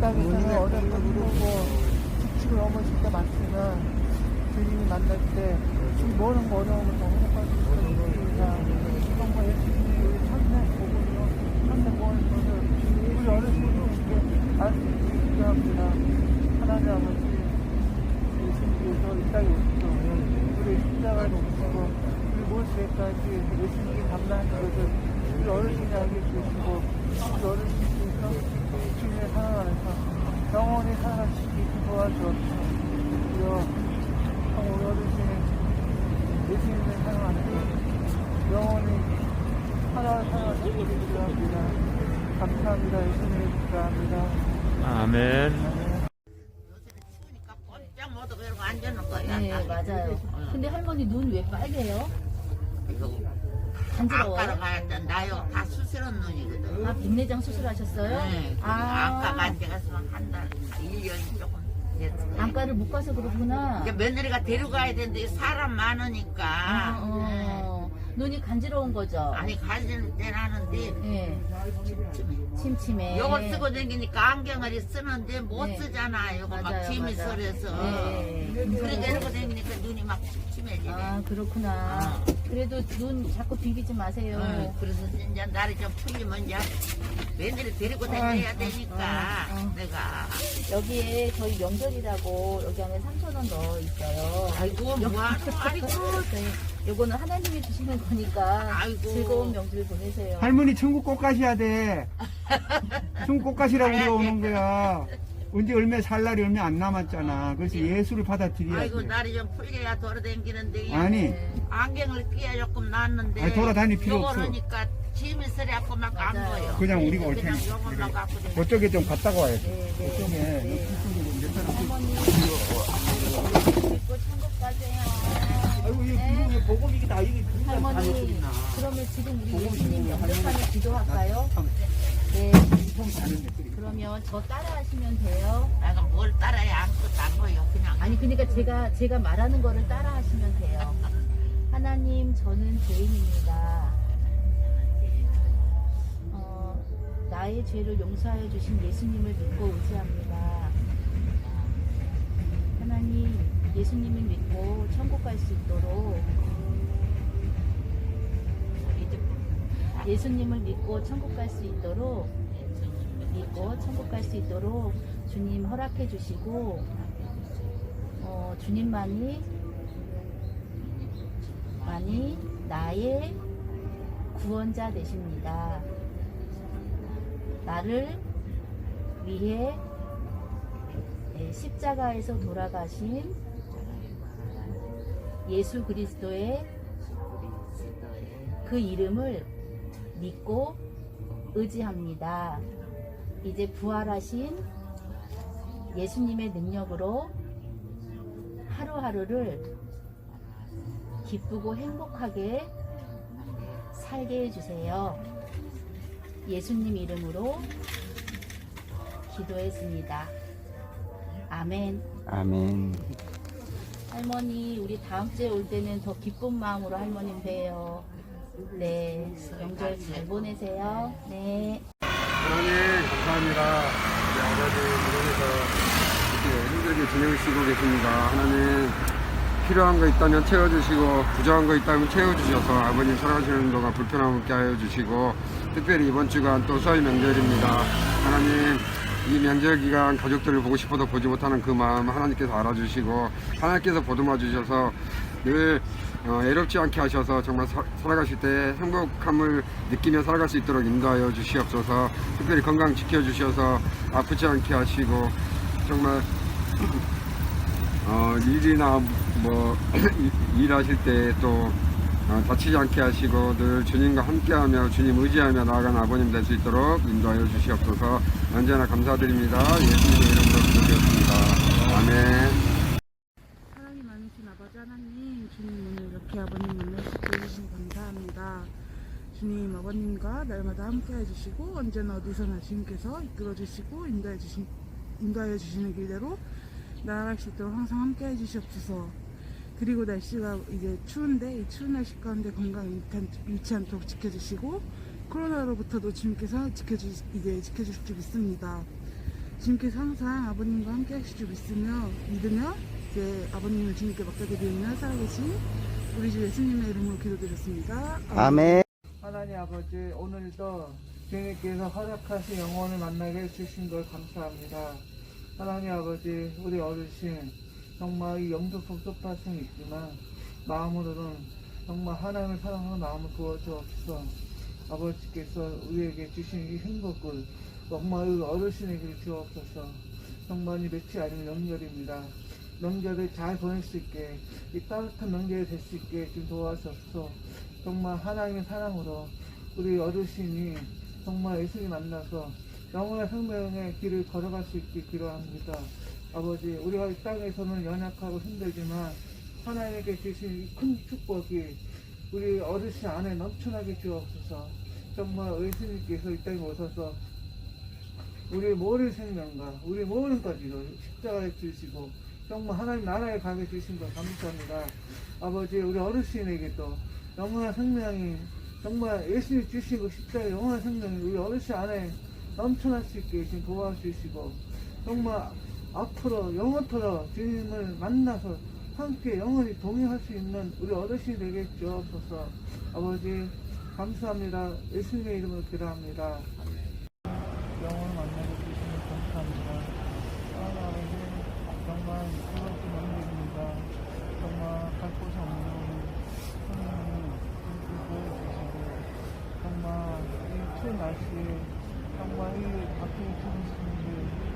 땅에서는 어렵고 힘들고 지치고 넘어질 때 많지만 주님이 만날 때이 모든 어려움을 너무 해결할 수 있습니다. 정말 예수님이 우리 천생 복음으로 천생 복음을 우리 어르신들께 알수 있게 기도합니다. 하나님 아버지 예수님께서 이 땅에 오시고 우리 십자가에 오시고 우리 모세까지 예수님이 감당한 것을 우리 어르신이 알게 주시고 우리 어르신께서 감사합니다. 예수님의 감사합니다. 아멘. 추우니까 꼼짝 못하고 이러고 앉아놓은 거야. 네, 맞아요. 근데 할머니 눈 왜 빨개요? 이거 간지러워요? 아까로 가야 돼. 나요. 다 수술한 눈이거든. 아, 빈내장 수술하셨어요? 네. 아, 아까 간 데가 한 달, 1년이 조금 됐어. 안과를 못 가서 그렇구나. 이게 며느리가 데려가야 되는데 사람 많으니까. 아, 어. 눈이 간지러운 거죠? 아니, 가지는 때는 하는데, 예. 침침해. 요걸 쓰고 다니니까 안경을 쓰는데 못 네. 쓰잖아. 요거 막 맞아요, 짐이 맞아요. 서려서. 네. 그러니까 이러고 다니니까 눈이 막 침침해지네. 아, 그렇구나. 그래도 눈 자꾸 비비지 마세요. 응, 그래서 이제 날이 좀 풀리면 이제 며느리 데리고 다녀야 되니까 아, 아. 내가 여기에 저희 명절이라고 여기 안에 3,000원 넣어 있어요. 아이고 뭐하노 아이고 네, 요거는 하나님이 주시는 거니까 아이고. 즐거운 명절 보내세요. 할머니 천국 꼭 가셔야 돼. 천국 꼭 가시라고 우리가 가야지. 오는 거야. 언제 얼마 살 날이 얼마 안 남았잖아. 그래서 예수를 받아들여야 아이고 돼. 날이 좀 풀려야 돌아다니는데 아니, 네. 안경을 끼야 조금 놨는데 아니, 돌아다닐 필요 없어. 요거니까 짐이 서려고 막 안 맞아요. 그냥 우리가 올 테니까. 그쪽에 좀 갔다가 와야 돼. 네, 네. 가세요. 아이고 이 네. 네. 보고 이게 다 이게 그런 할머니 그러면 지금 우리 예수님 영접하는 기도할까요? 네. 그러면 저 따라하시면 돼요. 내가 뭘 따라야 아무것도 안 보여 그냥 아니 그러니까 제가 제가 말하는 거를 따라하시면 돼요. 하나님 저는 죄인입니다. 나의 죄를 용서하여 주신 예수님을 믿고 의지합니다. 하나님 예수님을 믿고 천국 갈 수 있도록 예수님을 믿고 천국 갈 수 있도록 믿고 천국 갈 수 있도록 주님 허락해 주시고 어, 주님만이 만이 나의 구원자 되십니다. 나를 위해 예, 십자가에서 돌아가신 예수 그리스도의 그 이름을 믿고 의지합니다. 이제 부활하신 예수님의 능력으로 하루하루를 기쁘고 행복하게 살게 해주세요. 예수님 이름으로 기도했습니다. 아멘. 아멘. 할머니, 우리 다음 주에 올 때는 더 기쁜 마음으로 할머님 뵈요. 네, 명절 잘 보내세요. 네. 하나님 감사합니다. 우리 아버지 무덤에서 이렇게 힘들게 지내시고 계십니다. 하나님 필요한 거 있다면 채워주시고 부족한 거 있다면 채워주셔서 아버님 살아가시는 동안 불편함 없게 하여 주시고 특별히 이번 주간 또설 명절입니다. 하나님 이 명절 기간 가족들을 보고 싶어도 보지 못하는 그 마음 하나님께서 알아주시고 하나님께서 보듬어 주셔서 늘 어, 애롭지 않게 하셔서 정말 사- 살아가실 때 행복함을 느끼며 살아갈 수 있도록 인도하여 주시옵소서 특별히 건강 지켜주셔서 아프지 않게 하시고 정말 어, 일이나 뭐 일하실 때또 다치지 않게 하시고 늘 주님과 함께하며 주님 의지하며 나아가는 아버님 될 수 있도록 인도하여 주시옵소서 언제나 감사드립니다. 예수님의 이름으로 기도드렸습니다. 아멘. 사랑이 많으신 아버지 하나님, 주님 오늘 이렇게 아버님 만날 수 있게 해주신 감사합니다. 주님 아버님과 날마다 함께 해 주시고 언제나 어디서나 주님께서 이끌어 주시고 인도해 주신 인도하여 주시는 길대로 나아갈 수 있도록 항상 함께 해 주시옵소서. 그리고 날씨가 이제 추운데 이 추운 날씨 가운데 건강 잃지, 잃지 않도록 지켜주시고 코로나로부터도 주님께서 지켜주 이제 지켜주실 줄 믿습니다. 주님께서 항상 아버님과 함께 하실 줄 믿으며 믿으며 이제 아버님을 주님께 맡겨드리며 살아계신 우리 주 예수님의 이름으로 기도드렸습니다. 아멘. 하나님 아버지 오늘도 주님께서 허락하신 영혼을 만나게 해주신 걸 감사합니다. 하나님 아버지 우리 어르신 정말 이 영적 복잡하심이 있지만 마음으로는 정말 하나님을 사랑하는 마음을 부어주옵소서 아버지께서 우리에게 주신 이 행복을 정말 이 어르신에게 주옵소서 정말 이 며칠 아니면 명절입니다. 명절을 잘 보낼 수 있게 이 따뜻한 명절이 될 수 있게 좀 도와주옵소서 정말 하나님의 사랑으로 우리 어르신이 정말 예수님 만나서 영원한 생명의 길을 걸어갈 수 있게 기도합니다. 아버지, 우리가 이 땅에서는 연약하고 힘들지만 하나님께 주신 이 큰 축복이 우리 어르신 안에 넘쳐나게 주옵소서. 정말 예수님께서 이 땅에 오셔서 우리 모든 생명과 우리 모든 것들을 십자가에 주시고 정말 하나님 나라에 가게 주신 것 감사합니다. 아버지 우리 어르신에게도 영원한 생명이 정말 예수님 주신 그 십자가 영원한 생명이 우리 어르신 안에 넘쳐날 수 있게 지금 도와주시고 정말 앞으로 영원토록 주님을 만나서 함께 영원히 동행할 수 있는 우리 어르신이 되게 주옵소서 아버지 감사합니다. 예수님의 이름으로 기도합니다. 영원을 만나게 주시면 감사합니다. 아버지 정말 즐겁게 만듭니다. 정말 갈 곳이 없는 이렇게 보여주시고 정말 이 추운 날씨에 정말 이 밖에 있는 분들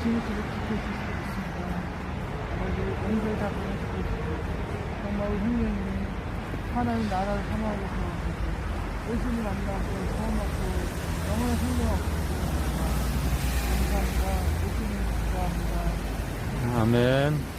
지금까지 지켜주실 수 있습니다. 아버지 용서를 다 보내주고 정말 형님이 하나님 나라를 사모하게 되어주시고 예수님 만나고 처음하고 영원한 생명 감사합니다. 예수님 감사합니다. 아멘.